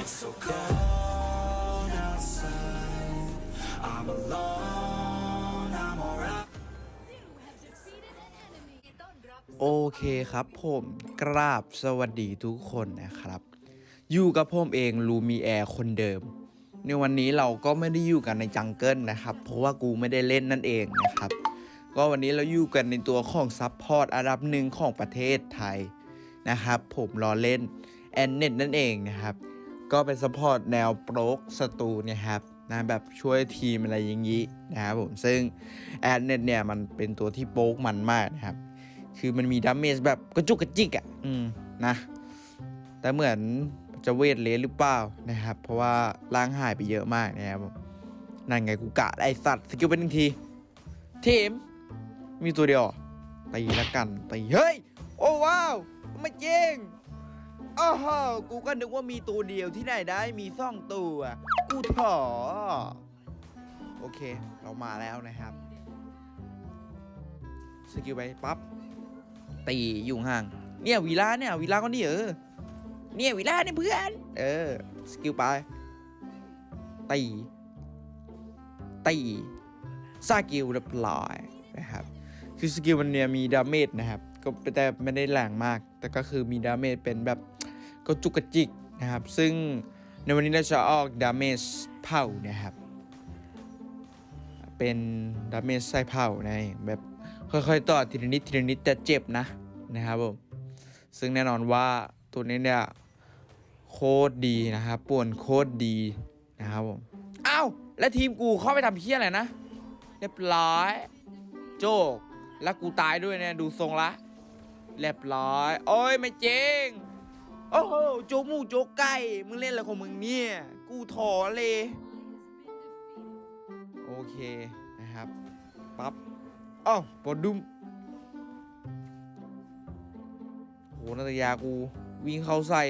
It's so cold outside. I'm alone. I'm alright. โอเคครับผมกราบสวัสดีทุกคนนะครับ อยู่กับผมเองลูมีแอร์คนเดิม ในวันนี้เราก็ไม่ได้อยู่กันในจังเกิลนะครับ เพราะว่ากูไม่ได้เล่นนั่นเองนะครับ ก็วันนี้เราอยู่กันในตัวของซัพพอร์ตอันดับหนึ่งของประเทศไทยนะครับ ผมรอเล่นแอนเน็ตนั่นเองนะครับ ก็เป็นซัพพอร์ตแนวโปรกสตูนะครับนะแบบช่วยทีมอะไรอย่างนี้นะครับผมซึ่งแอนเน็ตเนี่ยมันเป็นตัวที่โป๊กมันมากนะครับ คือมันมีดาเมจแบบกระจุกกระจิกอะ่ะอืมนะ แต่เหมือนจะเวทเลสหรือเปล่านะครับ เพราะว่าร่างหายไปเยอะมากนะครับนั่นไงกูกะไอสัตว์สกิลเป็นหนึ่งทีทีมมีตัวเดียวตีละกันตีเฮ้ย โอ้ว้าวไม่จริ งอ้าวกูก็นึกว่ามีตัวเดียวที่ไหนได้มีสองตัว กูถอ โอเค เรามาแล้วนะครับ สกิลไปปั๊บ ตีอยู่ห่าง เนี่ยวีลาเนี่ยวีลาก็นี่เออ เนี่ยวีลาเนี่ยเพื่อน เออ สกิลไป ตี ตีสกิลเรียบร้อยนะครับ คือสกิลมันเนี่ยมีดาเมจนะครับ ก็แต่ไม่ได้แรงมาก แต่ก็คือมีดาเมจเป็นแบบ ก็จุกกระจิกนะครับ ซึ่งในวันนี้เราจะออกดาเมจเผานะครับ เป็นดาเมจใส่เผานะแบบค่อยๆต่อทีละนิดทีละนิดแต่เจ็บนะนะครับผมซึ่งแน่นอนว่าตัวนี้เนี่ยโคตรดีนะครับป่วนโคตรดีนะครับผมอ้าวแล้วทีมกูเข้าไปทำเพี้ยอะไรนะ เรียบร้อย โจก แล้วกูตายด้วยเนี่ยดูทรงละ เรียบร้อย โอ้ยไม่เจง โอ้โหโจกหมูโจกไก่ มึงเล่นอะไรของมึงเนี่ย กูถอเลย โอเคนะครับ ปั๊บอ้าวปอดดุมโหนาตยากู วิ่งเข้าใส่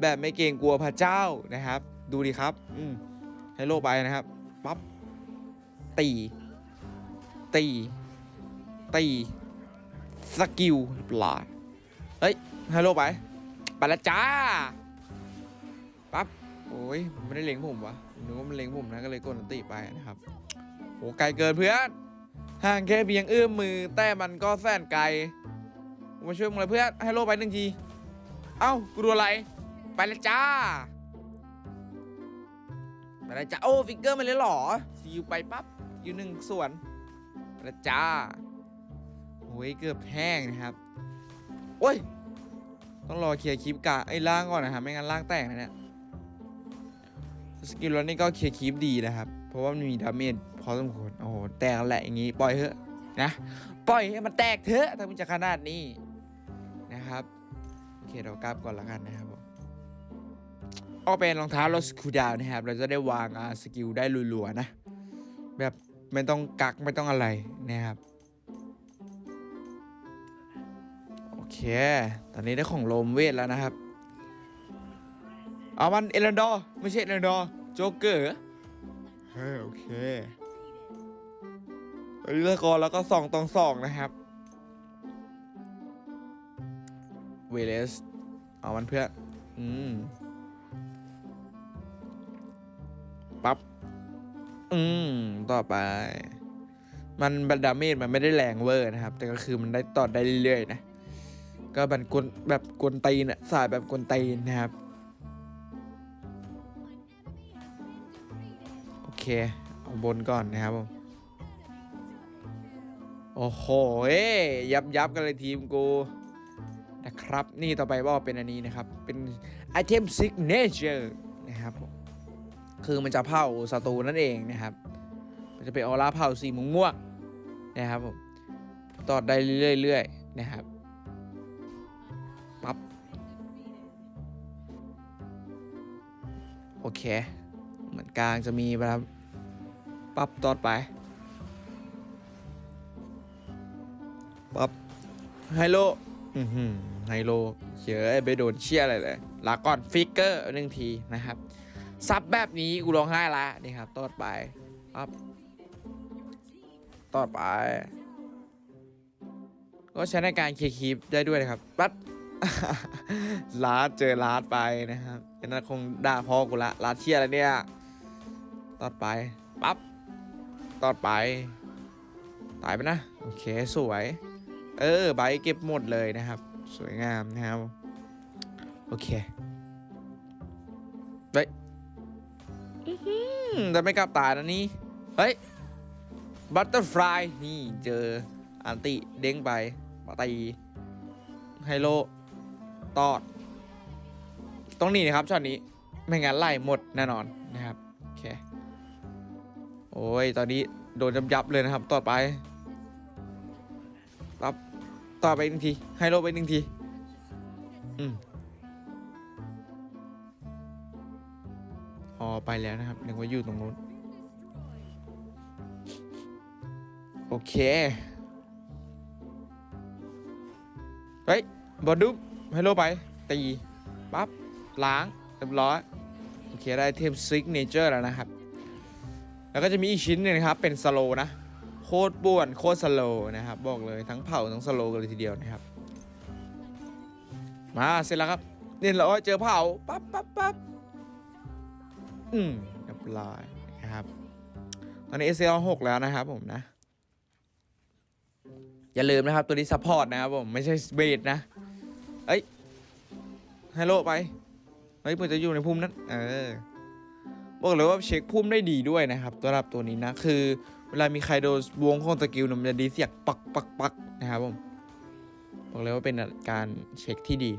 แบบไม่เกรงกลัวพระเจ้านะครับ ดูดิครับ อืมให้โลกไปนะครับ ปั๊บ ตี ตี ตี สกิลปลายเฮ้ยให้โลกไป ไปละจ้าปั๊บโอ้ยไม่ได้เล็งผมวะนึกว่ามันเล็งผมนะก็เลยกดอันติไปนะครับโหไกลเกินเพื่อนห่างแค่เพียงเอื้อมมือ แต่มันก็แสนไกลมาช่วยมึงเลยเพื่อนให้โลไปหนึ่งทีเอ้ากูดูอะไร ไปละจ้าไปละจ้าโอ้ฟิกเกอร์มาเลยหรอซีอยู่ไปปั๊บอยู่หนึ่งส่วนไปละจ้าโอ้ยเกือบแห้งนะครับโอ้ย ต้องรอเคลียร์คลิปกะไอ้ล่างก่อนนะครับไม่งั้นล่างแตกนะเนี่ยสกิลแล้วนี่ก็เคลียร์คลิปดีนะครับ เพราะว่ามันมีดาเมจพอสมควรโอ้โหแตกแหละอย่างงี้ปล่อยเถอะนะปล่อยให้มันแตกเถอะถ้ามันจะขนาดนี้นะครับโอเคเรากลับก่อนละกันนะครับผมเอาเป็นรองเท้าลดสกูดาวนะครับ เราจะได้วางสกิลได้รัวๆนะ แบบไม่ต้องกักไม่ต้องอะไรนะครับ เค ตอนนี้ได้ของโลมเวทแล้วนะครับ เอามันเอเลนดอร์ไม่ใช่เอเลนดอร์โจ๊กเกอร์เฮ้ยโอเคเลือกกอแล้วก็สองตองสองนะครับ เวเลส เอามันเพื่อนอืมปั๊บ อืม ต่อไป มันบันดาเมจมันไม่ได้แรงเวอร์นะครับ แต่ก็คือมันได้ต่อได้เรื่อยๆนะ ก็บันกวนแบบกวนตีนอะสายแบบกวนตีนนะครับ โอเค เอาบนก่อนนะครับผมโอ้โหเอ้ยยับยับกันเลยทีมกูนะครับ นี่ต่อไปว่าเป็นอันนี้นะครับ เป็นไอเทมซิกเนเจอร์นะครับ คือมันจะเผาศัตรูนั่นเองนะครับ มันจะเป็นออร่าเผาสีม่วงนะครับผมต่อได้เรื่อยๆนะครับ เค เหมือนกลางจะมีแบบปั๊บตอดไปปั๊บไฮโลไฮโลเฉยไปโดนเชี่ยอะไรเลยลาก่อนฟิกเกอร์หนึ่งทีนะครับ ซับแบบนี้กูร้องไห้ละนี่ครับ ตอดไปปั๊บตอดไป ก็ใช้ในการเคลียร์คลิปได้ด้วยนะครับปั๊บ ลาดเจอลาดไปนะครับไอ้นั่นคงด่าพ่อกูละลาดเชี่ยอะไรเนี่ยตอดไปปั๊บตอดไป ตายไปนะ โอเคสวย เออใบเก็บหมดเลยนะครับ สวยงามนะครับ โอเคเฮ้ยอื้อหือแต่ไม่กลับตายนะนี่ เฮ้ย บัตเตอร์ฟลายนี่เจออันติเด้งไปปาตีไฮโล ตอดต้องหนีนะครับช็อตนี้ไม่งั้นไล่หมดแน่นอนนะครับโอเคโอ้ยตอนนี้โดนยับยับๆเลยนะครับ ต่อไปปั๊บต่อไปหนึ่งทีไฮโลไปหนึ่งทีอืมอ๋อไปแล้วนะครับนึกว่าอยู่ตรงนู้นโอเค เฮ้ยบอลดุ๊บ ไฮโลไป ตี ปั๊บ ล้างเรียบร้อย โอเค ได้เทมซิกเนเจอร์แล้วนะครับ แล้วก็จะมีอีกชิ้นหนึงนะครับ เป็นสโลนะ โคตรป่วน โคตรสโลนะครับ บอกเลยทั้งเผาทั้งสโลกันเลยทีเดียวนะครับ มาเสร็จแล้วครับเนี่ยเราเจอเผาปั๊บปั๊บปั๊บอืมเรียบร้อยนะครับ ตอนนี้ SL 6แล้วนะครับผมนะ อย่าลืมนะครับตัวนี้ซัพพอร์ตนะครับผม ไม่ใช่เบสนะ เอ้ยฮัลโหลไปเฮ้ยมันจะอยู่ในพุ่มนั้น เออ บอกเลยว่าเช็คพุ่มได้ดีด้วยนะครับสำหรับตัวนี้นะ คือ เวลามีใครโดนวงของสกิลเนี่ยมันจะดีเสียงปักปักปักนะครับผมบอกเลยว่าเป็นการเช็คที่ดี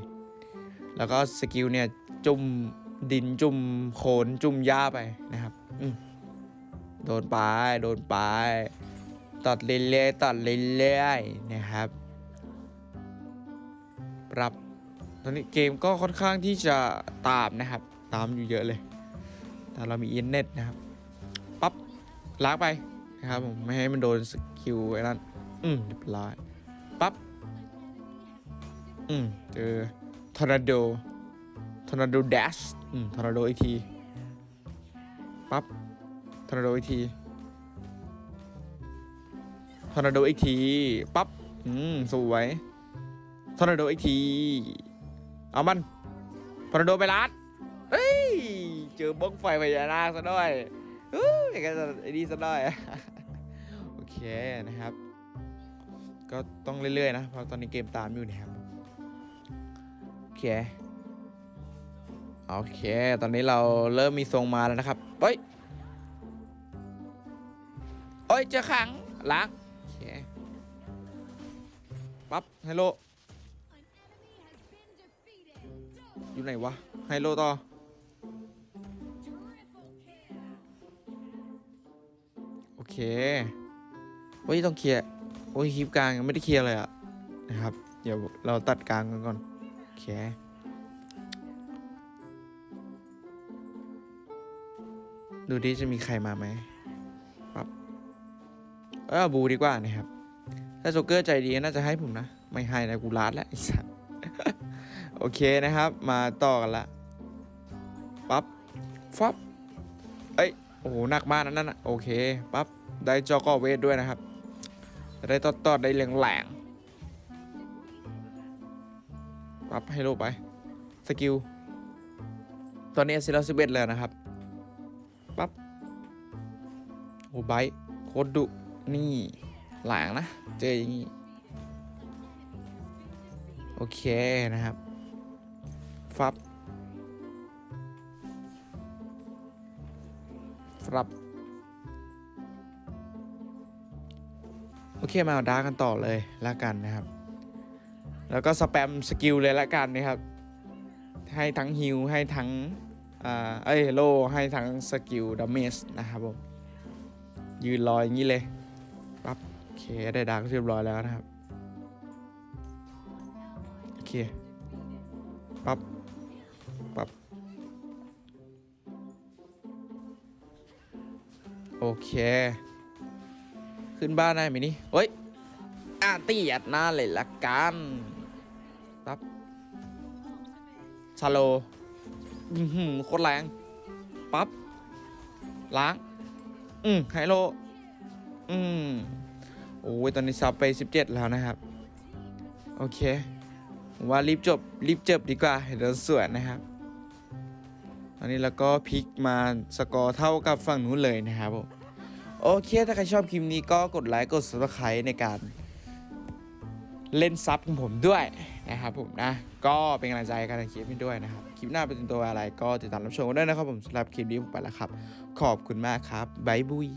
แล้วก็สกิลเนี่ยจุ่มดินจุ่มโคลนจุ่มหญ้าไปนะครับอืโดนไปโดนไปตัดเรื่อยๆตัดเรื่อยๆนะครับ รับ ตอนนี้เกมก็ค่อนข้างที่จะตามนะครับ ตามอยู่เยอะเลย แต่เรามีอินเน็ตนะครับ ปั๊บล้างไปนะครับผมไม่ให้มันโดนสกิลไอ้นั้นอืมเรียบร้อยปั๊บ อืมเจอทอร์นาโดทอร์นาโดแดชอืมทอร์นาโดอีกที ปั๊บทอร์นาโดอีกทีทอร์นาโดอีกที ปั๊บ อืม สวย อร์นาโดอีกที เอามันทอร์นาโดไปลัดเฮ้ย เจอบ้องไฟพญานาคซะด้วยเฮ้ยก็จะไอ้นี่ซะด้วยโอเคนะครับ ก็ต้องเรื่อยๆนะเพราะตอนนี้เกมตามอยู่นะครับโอเคโอเค ตอนนี้เราเริ่มมีทรงมาแล้วนะครับเฮ้ยเฮ้ยเจอขังล้างโอเคปั๊บไฮโหล อยู่ไหนวะ ไฮโลต่อ โอเคเฮ้ยต้องเคลียร์ โอ้ยคลิปกลางยังไม่ได้เคลียร์เลยอะนะครับ เดี๋ยวเราตัดกลางกันก่อน โอเคดูดิจะมีใครมาไหมปั๊บเออบูดีกว่านะครับ ถ้าโจ๊กเกอร์ใจดีน่าจะให้ผมนะ ไม่ให้นะกูลาดแล้วไอ้สัส โอเคนะครับ มาต่อกันละปั๊บฟับเอ้ยโอ้โหหนักมากนะนั่นน่ะโอเคปั๊บได้จอกอเวทด้วยนะครับ ได้ตอดตอดได้แรงแรงปั๊บให้โลไปสกิลตอนนี้สิบสิบเอ็ดแล้วนะครับปั๊บโอ้ไบโคตรดุนี่หลางนะ เจออย่างนี้ โอเคนะครับ ฟับฟับโอเคมาเอาดาร์กันต่อเลยละกันนะครับ แล้วก็สแปมสกิลเลยละกันนะครับ ให้ทั้งฮิลให้ทั้งเอ้ยโลให้ทั้งสกิลดาเมจนะครับผมยืนรออย่างนี้เลยปั๊บโอเคได้ดาร์กเรียบร้อยแล้วนะครับ โอเคปับปั๊บ โอเค ขึ้นบ้านได้ไหมนี่เฮ้ยอ่าตีอัดหน้าเลยละกันปั๊บชาโลอือหือโคตรแรงปั๊บล้าง อืมไฮโล อืมโอ้ยตอนนี้ซับไป 17 แล้วนะครับ โอเคว่ารีบจบ รีบจบดีกว่าเดี๋ยวสวนนะครับ อนนี้แล้วก็พลิกมาสกอร์เท่ากับฝั่งนู้นเลยนะครับผมโอเคถ้าใครชอบคลิปนี้ก็กดไลค์กด subscribe ในการเล่นซับของผมด้วยนะครับผมนะ ก็เป็นกำลังใจกันในคลิปนี้ด้วยนะครับ คลิปหน้าเป็นตัวอะไรก็ติดตามรับชมกันด้วยนะครับผมสำหรับคลิปนี้ผมไปแล้วครับ ขอบคุณมากครับบายบุย